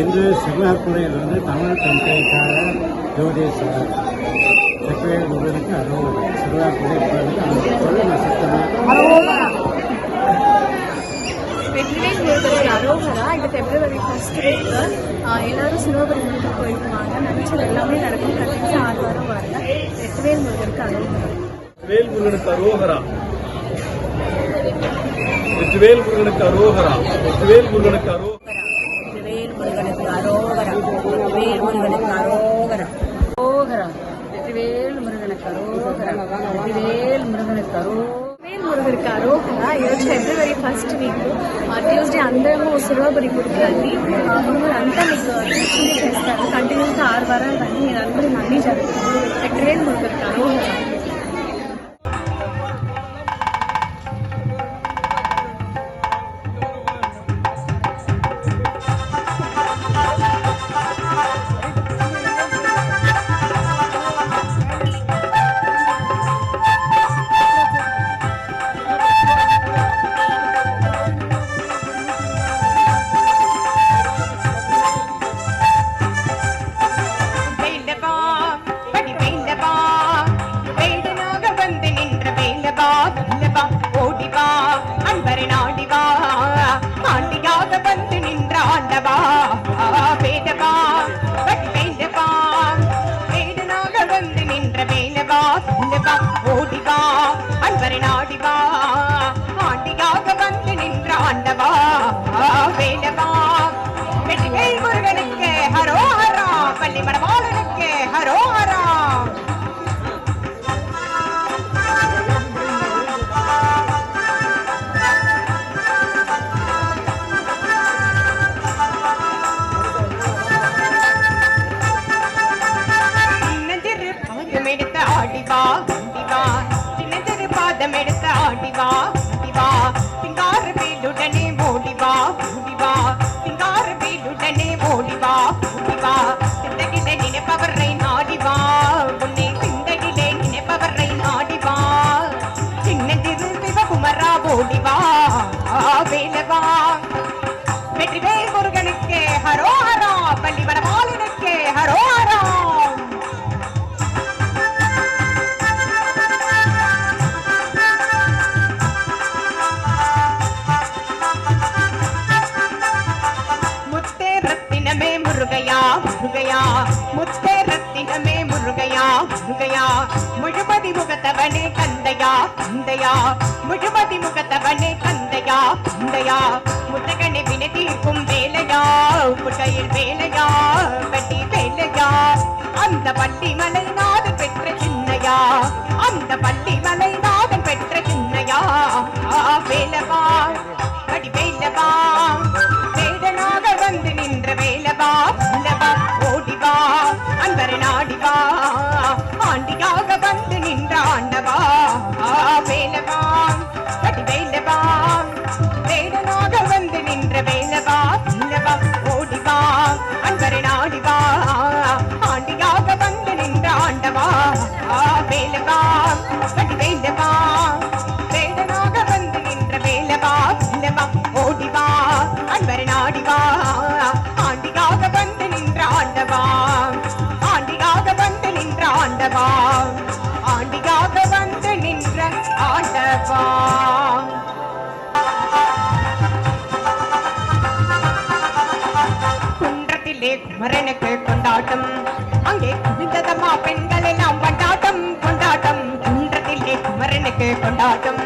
என்று சிவகுறையிலிருந்து தமிழ் கண்காணிக்காக ஜோதீஸ்வரர் செக்ரேட் முருகனுக்கு அறுபது சிவகுறை சொல்லுங்க சத்தமாக வெற்றிவேல் முருகனுக்கு அரோகரா? இது பிப்ரவரி ஃபர்ஸ்ட் வீக் எல்லாரும் சிவபுரி முருகன் போயிருப்பாங்க நினைச்சது எல்லாமே நடக்கும். கண்டிப்பாக ஆறு வாரம் வரல. வெற்றிவேல் முருகனுக்கு அரோகரா. வேல் முருகனுக்கு அரோகரா. வெற்றிவேல் முருகனுக்கு அரோகரா வெற்றிவேல் முருகனுக்கு அரோகரா வேல் முருகனுக்கு அரோகரம் வேல் முருகனுக்கு அரோகரம் அரோகரம் வெற்றிவேல் முருகனுக்கு அரோகரம் வெற்றிவேல் முருகனுக்கு அரோ వేల్ మురుగరికి అరోహర ఈరోజు ఫిబ్రవరి ఫస్ట్ వీక్ ట్యూస్డే అందరము సిల్వబరి గుడికి రండి ఆ, మిమ్మల్ని అంతా మీకు దర్శనం చేస్తారు కంటిన్యూస్గా ఆరు వారాలు రండి మీరు అందరూ అన్నీ జరుగుతుంది వెట్రివేల్ మురుగరికి అరోహర அன்பரை நாடிவா. ஆண்டியாக வந்து நின்ற ஆண்டவா. வேண்டவா படி வேண்டவா வேடனாக வந்து நின்ற வேலவா வேண்டவா ஓடிவா. அன்பரை நாடிவா. ஆண்டியாக வந்து நின்ற ஆண்டவா. வேண்டவா que papá. முழுமதி முகத்தவனே கந்தையா கந்தையா முழுமதி முகத்தவனே கந்தையா கந்தையா முத்தகனை வினை தீர்க்கும் வேலையா? முட்டையில் வேலையா? கட்டி வேலையா? அந்த பள்ளி மலை நாதன் பெற்ற சின்னையா? அந்த பள்ளி மலை நாதன் பெற்ற சின்னையா? குன்றத்திலே கொண்டாட்டம். அங்கே குவிந்ததம்மா பெண்கள் எல்லாம் கொண்டாட்டம் கொண்டாட்டம். குன்றத்திலே குமரனுக்கு கொண்டாட்டம்.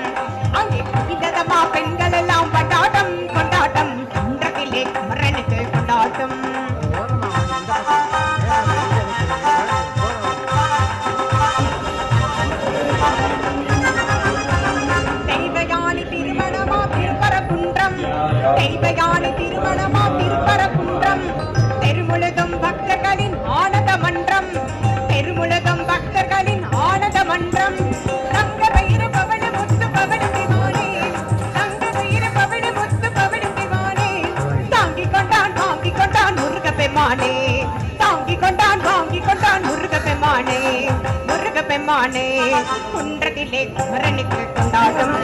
குன்றத்திலே குமரனுக்கு கொண்டாட்டம்.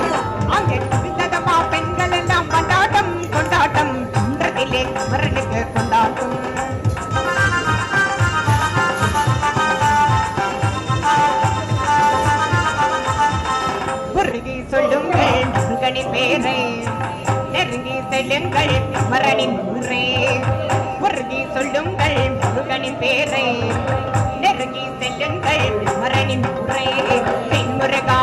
அங்கே குவிந்ததமா பெண்கள் எல்லாம் கொண்டாட்டம். கொண்டாட்டம் குன்றத்திலே குமரனுக்கு கொண்டாட்டம். குருகி சொல்லுங்கள் முருகனின் பேரை நெருங்கி செல்லுங்கள் குமரனின் ஊரே. குருகி சொல்லுங்கள் முருகனின் பேரை முருகி செல்லுங்கள் மரணின் முறை பின்முருகா